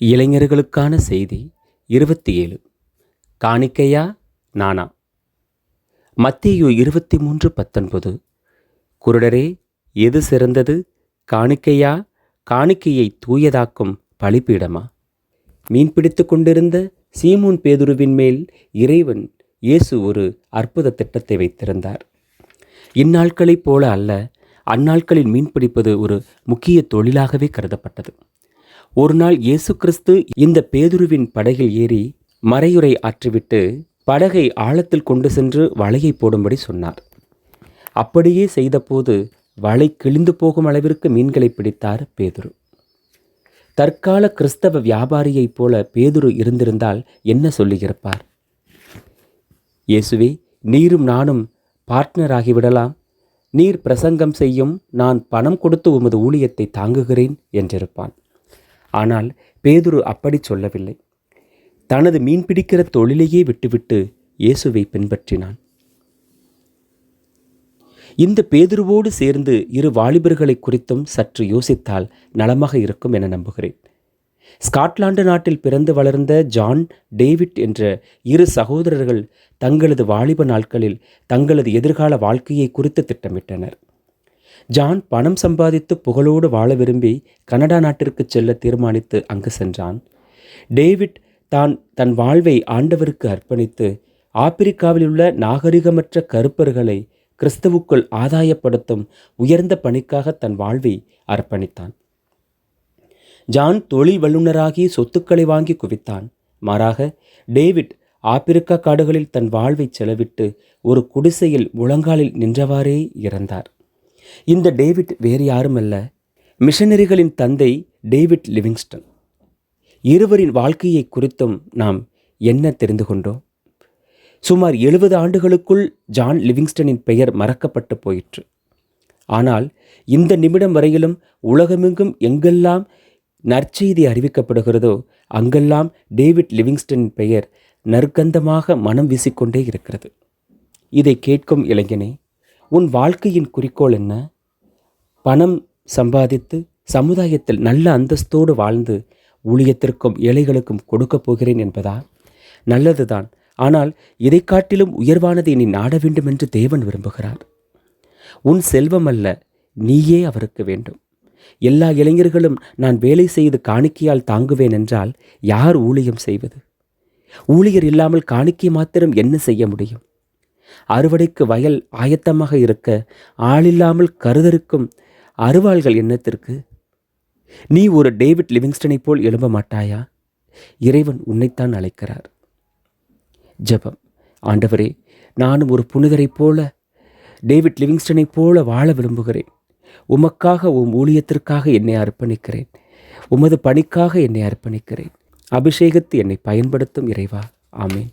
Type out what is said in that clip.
இளைஞர்களுக்கான செய்தி இருபத்தி ஏழு காணிக்கையா நானா? மத்தியு இருபத்தி மூன்று பத்தொன்பது. குருடரே எது சிறந்தது? காணிக்கையா காணிக்கையை தூயதாக்கும் பலிப்பீடமா மீன்பிடித்து கொண்டிருந்த சீமூன் பேதுருவின் மேல் இறைவன் இயேசு ஒரு அற்புத திட்டத்தை வைத்திருந்தார். இந்நாட்களைப் போல அல்ல அந்நாட்களில் மீன்பிடிப்பது ஒரு முக்கிய தொழிலாகவே கருதப்பட்டது. ஒரு நாள் இயேசு கிறிஸ்து இந்த பேதுருவின் படகில் ஏறி மறையுரை ஆற்றிவிட்டு படகை ஆழத்தில் கொண்டு சென்று வலையை போடும்படி சொன்னார். அப்படியே செய்தபோது வலை கிழிந்து போகும் அளவிற்கு மீன்களை பிடித்தார் பேதுரு. தற்கால கிறிஸ்தவ வியாபாரியைப் போல பேதுரு இருந்திருந்தால் என்ன சொல்லியிருப்பார்? இயேசுவே நீரும் நானும் பார்ட்னர் ஆகிவிடலாம் நீர் பிரசங்கம் செய்யும் நான் பணம் கொடுத்து உமது ஊழியத்தை தாங்குகிறேன் என்றிருப்பான். ஆனால் பேதுரு அப்படி சொல்லவில்லை. தனது மீன்பிடிக்கிற தொழிலையே விட்டுவிட்டு இயேசுவை பின்பற்றினான். இந்த பேதுருவோடு சேர்ந்து இரு வாலிபர்களை குறித்தும் சற்று யோசித்தால் நலமாக இருக்கும் என நம்புகிறேன். ஸ்காட்லாந்து நாட்டில் பிறந்து வளர்ந்த ஜான் டேவிட் என்ற இரு சகோதரர்கள் தங்களது வாலிப நாட்களில் தங்களது எதிர்கால வாழ்க்கையை குறித்து திட்டமிட்டனர். ஜான் பணம் சம்பாதித்து புகழோடு வாழ விரும்பி கனடா நாட்டிற்கு செல்ல தீர்மானித்து அங்கு சென்றான். டேவிட் தான் தன் வாழ்வை ஆண்டவருக்கு அர்ப்பணித்து ஆப்பிரிக்காவில் உள்ள நாகரிகமற்ற கருப்பர்களை கிறிஸ்துவுக்குள் ஆதாயப்படுத்தும் உயர்ந்த பணிக்காக தன் வாழ்வை அர்ப்பணித்தான். ஜான் தொழில் வல்லுநராகி சொத்துக்களை வாங்கி குவித்தான். மாறாக டேவிட் ஆப்பிரிக்கா காடுகளில் தன் வாழ்வை செலவிட்டு ஒரு குடிசையில் முழங்காலில் நின்றவாறே இறந்தார். இந்த டேவிட் வேறு யாரும் அல்ல மிஷனரிகளின் தந்தை டேவிட் லிவிங்ஸ்டன். இருவரின் வாழ்க்கையை குறித்தும் நாம் என்ன தெரிந்து கொண்டோம்? சுமார் எழுபது ஆண்டுகளுக்குள் ஜான் லிவிங்ஸ்டனின் பெயர் மறக்கப்பட்டு போயிற்று. ஆனால் இந்த நிமிடம் வரையிலும் உலகமெங்கும் எங்கெல்லாம் நற்செய்தி அறிவிக்கப்படுகிறதோ அங்கெல்லாம் டேவிட் லிவிங்ஸ்டனின் பெயர் நற்கந்தமாக மனம் வீசிக்கொண்டே இருக்கிறது. இதை கேட்கும் இளைஞனே உன் வாழ்க்கையின் குறிக்கோள் என்ன? பணம் சம்பாதித்து சமுதாயத்தில் நல்ல அந்தஸ்தோடு வாழ்ந்து ஊழியத்திற்கும் ஏழைகளுக்கும் கொடுக்கப் போகிறேன் என்பதா? நல்லதுதான். ஆனால் இதை காட்டிலும் உயர்வானதை நீ நாட வேண்டும் என்று தேவன் விரும்புகிறார். உன் செல்வம் அல்ல நீயே அவருக்கு வேண்டும். எல்லா இளைஞர்களும் நான் வேலை செய்து காணிக்கையால் தாங்குவேன் என்றால் யார் ஊழியம் செய்வது? ஊழியர் இல்லாமல் காணிக்கை மாத்திரம் என்ன செய்ய முடியும்? அறுவடைக்கு வயல் ஆயத்தமாக இருக்க ஆளில்லாமல் கருதருக்கும் அருவாள்கள் எண்ணத்திற்கு நீ ஒரு டேவிட் லிவிங்ஸ்டனைப் போல் எழும்ப மாட்டாயா? இறைவன் உன்னைத்தான் அழைக்கிறார். ஜெபம். ஆண்டவரே நானும் ஒரு புனிதரைப் போல டேவிட் லிவிங்ஸ்டனைப் போல வாழ விரும்புகிறேன். உமக்காக உம் ஊழியத்திற்காக என்னை அர்ப்பணிக்கிறேன். உமது பணிக்காக என்னை அர்ப்பணிக்கிறேன். அபிஷேகத்து என்னை பயன்படுத்தும் இறைவா. ஆமேன்.